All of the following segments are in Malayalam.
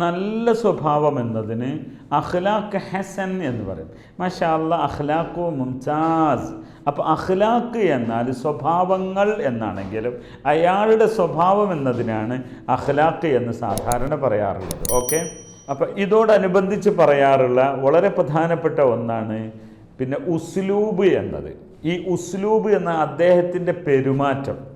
നല്ല സ്വഭാവം എന്നതിന് അഖ്ലാഖ് ഹസൻ എന്ന് പറയും. മഷാല്ല അഖ്ലാഖു മുംതാസ്. അപ്പോൾ അഖ്ലാഖ് എന്നാൽ സ്വഭാവങ്ങൾ എന്നാണെങ്കിലും അയാളുടെ സ്വഭാവം എന്നതിനാണ് അഖ്ലാഖ് എന്ന് സാധാരണ പറയാറുള്ളത്. ഓക്കെ? അപ്പോൾ ഇതോടനുബന്ധിച്ച് പറയാറുള്ള വളരെ പ്രധാനപ്പെട്ട ഒന്നാണ് പിന്നെ ഉസ്ലൂബ് എന്നത്. ഈ ഉസ്ലൂബ് എന്ന അദ്ദേഹത്തിന്റെ പെരുമാറ്റം.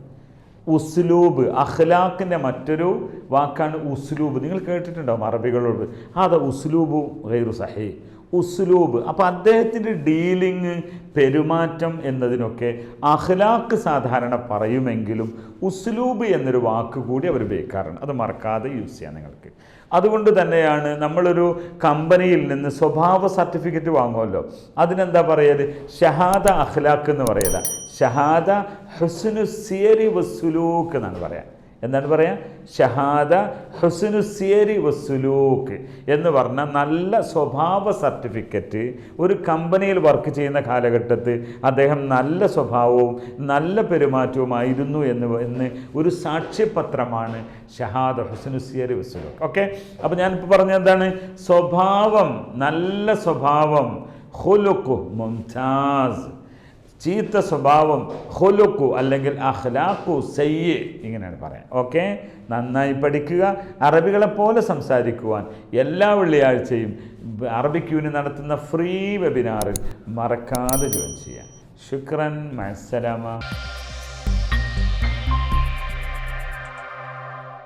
ഉസ്ലൂബ് അഖ്ലാഖിന്റെ മറ്റൊരു വാക്കാണ് ഉസ്ലൂബ്. നിങ്ങൾ കേട്ടിട്ടുണ്ടാവും അറബികളോട്. അത് ഉസ്ലൂബു ഗൈറു സഹി. ഉസ്ലൂബ്. അപ്പോൾ അദ്ദേഹത്തിന്റെ ഡീലിങ് പെരുമാറ്റം എന്നതിനൊക്കെ അഖ്ലാഖ് സാധാരണ പറയുമെങ്കിലും ഉസ്ലൂബ് എന്നൊരു വാക്ക് കൂടി അവർ ഉപയോഗിക്കാറുണ്ട്. അത് മറക്കാതെ യൂസ് ചെയ്യാം നിങ്ങൾക്ക്. അതുകൊണ്ട് തന്നെയാണ് നമ്മളൊരു കമ്പനിയിൽ നിന്ന് സ്വഭാവ സർട്ടിഫിക്കറ്റ് വാങ്ങുമല്ലോ. അതിനെന്താ പറയൽ ഷഹാദ അഖ്ലാഖ് എന്ന് പറയല. ഷഹാദ ഹുസ്നു സിയരി വസുലൂക്ക് എന്നാണ് പറയാം. എന്താണ് പറയാ? ഷഹാദ ഹുസ്നു സിയരി വസുലൂക്ക് എന്ന് പറഞ്ഞ നല്ല സ്വഭാവ സർട്ടിഫിക്കറ്റ് ഒരു കമ്പനിയിൽ വർക്ക് ചെയ്യുന്ന കാലഘട്ടത്തിൽ അദ്ദേഹം നല്ല സ്വഭാവവും നല്ല പെരുമാറ്റവുമായിരുന്നു എന്ന് എന്ന് ഒരു സാക്ഷ്യപത്രമാണ് ഷഹാദ ഹുസ്നു സിയരി വസുലൂക്ക് ഓക്കെ? അപ്പോൾ ഞാനിപ്പോൾ പറഞ്ഞ എന്താണ്? സ്വഭാവം നല്ല സ്വഭാവം ഹുലുക്കു മുംതാസ്. ചീത്ത സ്വഭാവം ഹൊലുക്കു അല്ലെങ്കിൽ അഹ്ലാക്കു സയ്യ് ഇങ്ങനെയാണ് പറയാം ഓക്കെ നന്നായി പഠിക്കുക അറബികളെപ്പോലെ സംസാരിക്കുവാൻ എല്ലാ വെള്ളിയാഴ്ചയും അറബിക് യൂണിയൻ നടത്തുന്ന ഫ്രീ വെബിനാറിൽ മറക്കാതെ ജോയിൻ ചെയ്യാം ശുക്രൻ മത്സലാമ